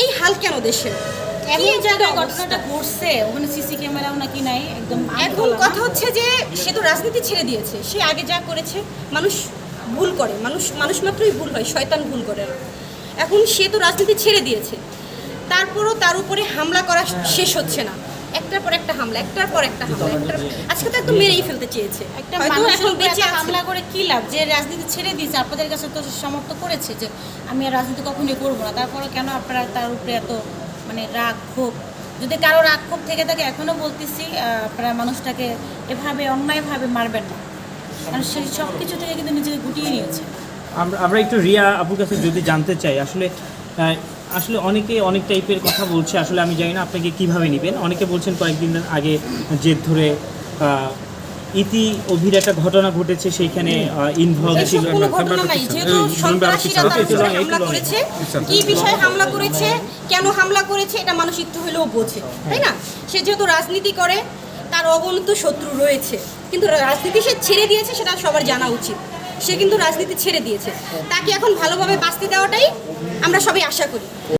এই হাল কেন দেশের এমন জায়গায় ঘটনাটা ঘটছে ওখানে সিসি ক্যামেরাও নাকি নাই একদম এখন কথা হচ্ছে যে সে তো রাজনীতি ছেড়ে দিয়েছে সে আগে যা করেছে মানুষ ভুল করে মানুষ মানুষ মাত্রই ভুল হয় শয়তান ভুল করে। এখন সে তো রাজনীতি ছেড়ে দিয়েছে তারপরও তার উপরে হামলা করা শেষ হচ্ছে না। একটার পর একটা হামলা একটার পর একটা হামলা একটার আজকে তো একদম মেরেই ফেলতে চেয়েছে। একটা মানুষের উপরে বেঁচে হামলা করে কি লাভ? যে রাজনীতি ছেড়ে দিয়েছে আপনাদের কাছে তো সমর্থ করেছে যে আমি আর রাজনীতি কখনোই করব না। তারপরে কেন আপনারা তার উপরে এত মানে রাগ ক্ষোভ? যদি কারও রাগ ক্ষোভ থেকে থাকে এখনও বলতেছি আপনারা মানুষটাকে এভাবে অন্যায়ভাবে মারবেন না। কারণ সে সব কিছু থেকে কিন্তু নিজেকে গুটিয়ে নিয়েছে। আমরা আমরা একটু রিয়া আপুর কাছে যদি জানতে চাই আসলে আসলে অনেকে অনেক টাইপের কথা বলছে আসলে আমি জানি না আপনাকে কীভাবে নেবেন। অনেকে বলছেন কয়েকদিন আগে জেদ ধরে আহ, ইতি অভির একটা ঘটনা ঘটেছে সেইখানে ইনভলভ ছিল কি বিষয়ে হামলা করেছে কেন হামলা করেছে এটা মানুষ একটু হলেও বোঝে তাই না? সে যেহেতু রাজনীতি করে তার অগণিত শত্রু রয়েছে। কিন্তু রাজনীতি সে ছেড়ে দিয়েছে সেটা সবার জানা উচিত। সে কিন্তু রাজনীতি ছেড়ে দিয়েছে। তাকে এখন ভালোভাবে বাঁচতে দেওয়াটাই আমরা সবাই আশা করি।